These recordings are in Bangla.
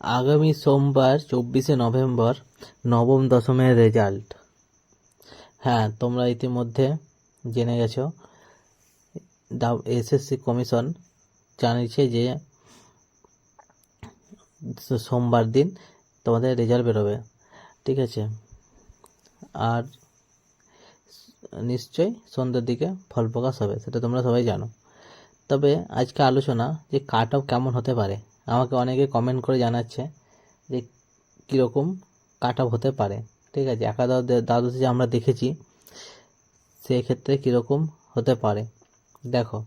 আগামী সোমবার, চব্বিশে নভেম্বর, নবম দশমের রেজাল্ট হ্যাঁ তোমরা ইতিমধ্যে জেনে গেছো। এসএসসি কমিশন জানিয়েছে যে, সোমবার দিন তোমাদের রেজাল্ট বেরোবে। ঠিক আছে? আর নিশ্চয়ই সন্ধ্যের দিকে ফল প্রকাশ হবে, সেটা তোমরা সবাই জানো। তবে আজকে আলোচনা যে কাট অফ কেমন হতে পারে। আমাকে অনেকে কমেন্ট করে জানাচ্ছে যে কীরকম কাট অফ হতে পারে। ঠিক আছে একাদশ দ্বাদশে যে আমরা দেখেছি, সেক্ষেত্রে কীরকম হতে পারে। দেখো,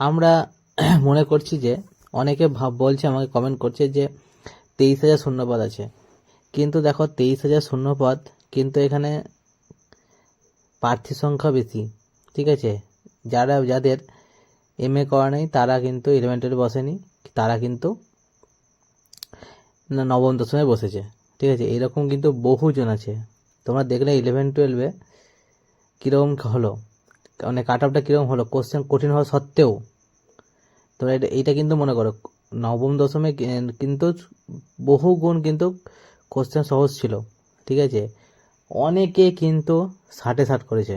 আমরা মনে করছি যে অনেকে ভাব বলছে, আমাকে কমেন্ট করছে যে তেইশ হাজার শূন্যপদ আছে। কিন্তু দেখো, তেইশ হাজার শূন্যপদ কিন্তু এখানে প্রার্থী সংখ্যা বেশি। ঠিক আছে, যারা যাদের এম এ করা নেই, তারা কিন্তু ইলেভেন টুয়েলভ বসেনি। তারা কিন্তু না নবম দশমে বসেছে। ঠিক আছে? এরকম কিন্তু বহুজন আছে। তোমরা দেখলে ইলেভেন টুয়েলভে কীরকম হলো? মানে কাট অফটা কীরকম হলো? কোশ্চেন কঠিন হওয়া সত্ত্বেও তোমরা এটা, এইটা কিন্তু মনে করো, নবম দশমে কিন্তু বহু গুণ কিন্তু কোশ্চেন সহজ ছিল। ঠিক আছে? অনেকে কিন্তু ষাটে ষাট করেছে।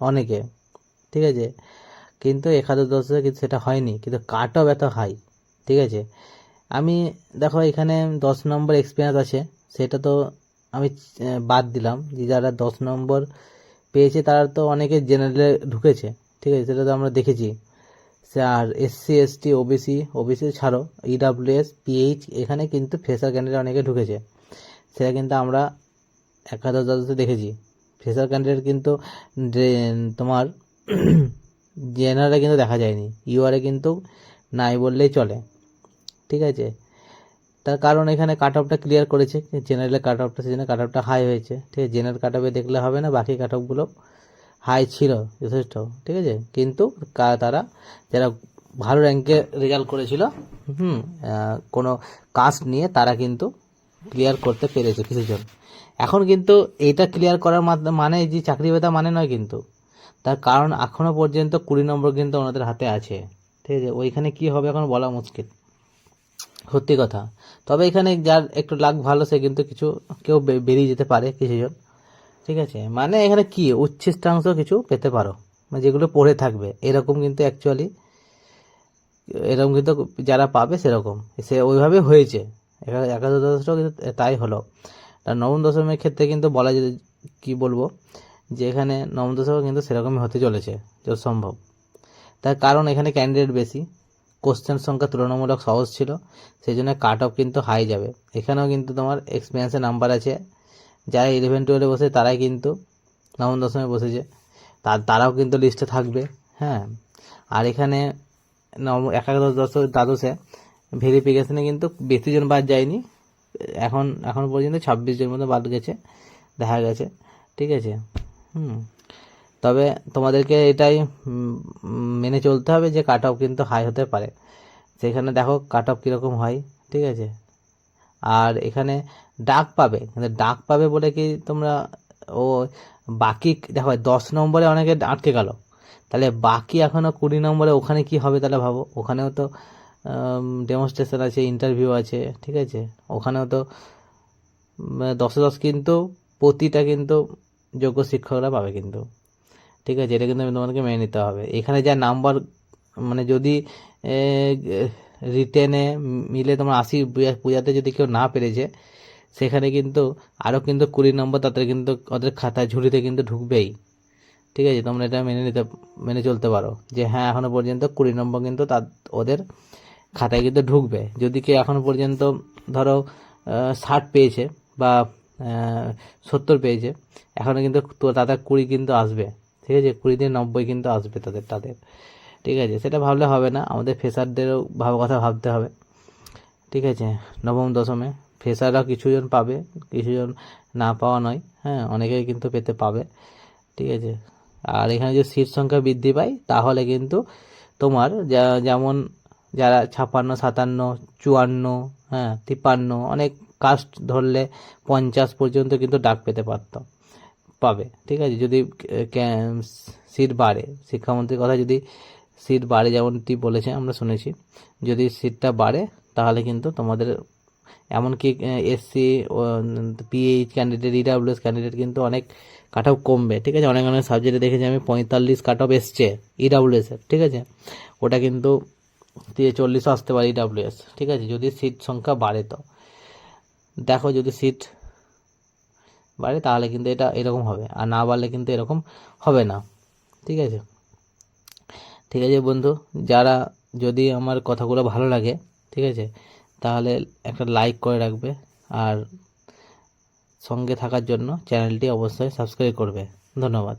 অনেকে। ঠিক আছে? কিন্তু একাদশ দশে কিন্তু সেটা হয়নি। কিন্তু কাট অফ এত হাই ঠিক আছে? আমি, দেখো, এখানে দশ নম্বর এক্সপিরিয়েন্স আছে। সেটা তো আমি বাদ দিলাম যে যারা দশ নম্বর পেয়েছে, তারা তো অনেকে জেনারেলে ঢুকেছে। ঠিক আছে? সেটা তো আমরা দেখেছি। আর এসসি এসটি ওবিসি ওবিসি ছাড়ো। ইডাব্লিউএস পিএইচ এখানে কিন্তু ফ্রেশার ক্যান্ডিডেট অনেকে ঢুকেছে। সেটা কিন্তু আমরা একাদশ দ্বাদশে দেখেছি। ফ্রেশার ক্যান্ডিডেট কিন্তু তোমার জেনারেলে কিন্তু দেখা যায়নি। ইউআরে কিন্তু নাই বললেই চলে। ঠিক আছে? তার কারণ এখানে কাট অফটা ক্লিয়ার করেছে। জেনারেলের কাট অফটা সেজন্য কাট অফটা হাই হয়েছে। ঠিক আছে? জেনারেল কাট অফে দেখলে হবে না, বাকি কাট অফগুলো হাই ছিল, যথেষ্ট। ঠিক আছে? কিন্তু তারা যারা ভালো র্যাঙ্কে রেজাল্ট করেছিল, হুম কোনো কাস্ট নিয়ে তারা কিন্তু ক্লিয়ার করতে পেরেছে কিছুজন। এখন কিন্তু এটা ক্লিয়ার করার মানে যে চাকরি পেতা মানে নয় কিন্তু। তার কারণ এখনও পর্যন্ত কুড়ি নম্বর কিন্তু ওনাদের হাতে আছে। ঠিক আছে? ওইখানে কি হবে এখন বলা মুশকিল। সত্যি কথা। তবে এখানে যার একটু লাক ভালো, সে কিন্তু কিছু, কেউ বেরিয়ে যেতে পারে কিছুজন। ঠিক আছে? মানে এখানে কি? উচ্ছিষ্টাংশ কিছু পেতে পারো। মানে যেগুলো পড়ে থাকবে। এরকম কিন্তু অ্যাকচুয়ালি এরকম কিন্তু যারা পাবে সেরকম। সে ওইভাবে হয়েছে। একা- একাদশ দশটাও কিন্তু তাই হলো। আর নবম দশমের ক্ষেত্রে কিন্তু বলা যেতে কি বলব? যে এখানে নবম দশমও কিন্তু সেরকমই হতে চলেছে, যত সম্ভব। তার কারণ এখানে ক্যান্ডিডেট বেশি। কোশ্চেন সংখ্যা তুলনামূলক সহজ ছিল সেই জন্য কাট অফ কিন্তু হাই যাবে। এখানেও কিন্তু তোমার এক্সপিরিয়েন্সের নাম্বার আছে। যারা ইলেভেন টুয়েলভে বসে, তারাই কিন্তু নবম, দশমে বসেছে। তার তারাও কিন্তু লিস্টে থাকবে হ্যাঁ। আর এখানে নবম, একাদশ দশ দ্বাদশে ভেরিফিকেশনে কিন্তু বেশি জন বাদ যায়নি। এখন এখন পর্যন্ত ছাব্বিশ জন মতো বাদ গেছে, দেখা গেছে। ঠিক আছে? হুম। তবে তোমাদেরকে এটাই মেনে চলতে হবে যে কাট অফ কিন্তু হাই হতে পারে। সেখানে দেখো কাট অফ কীরকম হয়, ঠিক আছে? আর এখানে ডাক পাবে কিন্তু ডাক পাবে বলে কি তোমরা, ও, বাকি, দেখো দশ নম্বরে অনেকে আটকে গেল। তাহলে বাকি এখনও কুড়ি নম্বরে ওখানে কি হবে তাহলে ভাবো? ওখানেও তো ডেমনস্ট্রেশন আছে ইন্টারভিউ আছে, ঠিক আছে? ওখানেও তো দশে দশ কিন্তু, প্রতিটা কিন্তু যোগ্য শিক্ষকরা পাবে কিন্তু। ঠিক আছে? এটা কিন্তু তোমাদেরকে মেনে নিতে হবে। এখানে যা নাম্বার মানে যদি রিটেনে মিলে তোমার আশি পূজাতে যদি কেউ না পেরেছে, সেখানে কিন্তু আরও কিন্তু কুড়ি নম্বর তাদের কিন্তু, ওদের খাতায় ঝুড়িতে কিন্তু ঢুকবেই। ঠিক আছে? তোমরা এটা মেনে নিতে, মেনে চলতে পারো যে হ্যাঁ এখনও পর্যন্ত কুড়ি নম্বর কিন্তু তার ওদের খাতায় কিন্তু ঢুকবে। যদি কেউ এখনও পর্যন্ত ধরো ষাট পেয়েছে বা সত্তর পেয়েছে এখনও কিন্তু তাদের কুড়ি কিন্তু আসবে। ঠিক আছে, কুড়ি দিয়ে নব্বই কিন্তু আসবে তাদের তাদের। ঠিক আছে, সেটা ভাবলে হবে না, আমাদের ফেসারদেরও ভালো কথা ভাবতে হবে। ঠিক আছে, নবম, দশমে ফেসাররা কিছুজন পাবে, কিছুজন না পাওয়া নয় হ্যাঁ অনেকেই কিন্তু পেতে পাবে। ঠিক আছে, আর এখানে যদি সিট সংখ্যা বৃদ্ধি পায়, তাহলে কিন্তু তোমার যেমন যারা ছাপ্পান্ন, সাতান্ন, চুয়ান্ন হ্যাঁ তিপ্পান্ন, অনেক কাস্ট ধরলে পঞ্চাশ পর্যন্ত কিন্তু ডাক পেতে পারতো। পাবে, ঠিক আছে? যদি সিট বাড়ে, শিক্ষামন্ত্রীর কথা যদি সিট বাড়ে যেমন যেমনটি বলেছে, আমরা শুনেছি। যদি সিটটা বাড়ে, তাহলে কিন্তু তোমাদের, এমনকি SC PH candidate EWS candidate কিন্তু অনেক কাট অফ কমবে, ঠিক আছে? অনেক অনেক সাবজেক্টে দেখেছি আমি পঁয়তাল্লিশ কাট অফ এসছে ইডাব্লিউএস এর, ঠিক আছে? ওটা কিন্তু চল্লিশও আসতে পারে ইডাব্লিউএস ঠিক আছে? যদি সিট সংখ্যা বাড়ে তো। দেখো, যদি সিট বাড়ে, তাহলে কিন্তু এটা এরকম হবে। আর না বাড়লে কিন্তু এরকম হবে না। ঠিক আছে? ঠিক আছে বন্ধু, যারা যদি আমার কথাগুলো ভালো লাগে, ঠিক আছে? তাহলে একটা লাইক করে রাখবে। আর সঙ্গে থাকার জন্য চ্যানেলটি অবশ্যই সাবস্ক্রাইব করবে। ধন্যবাদ।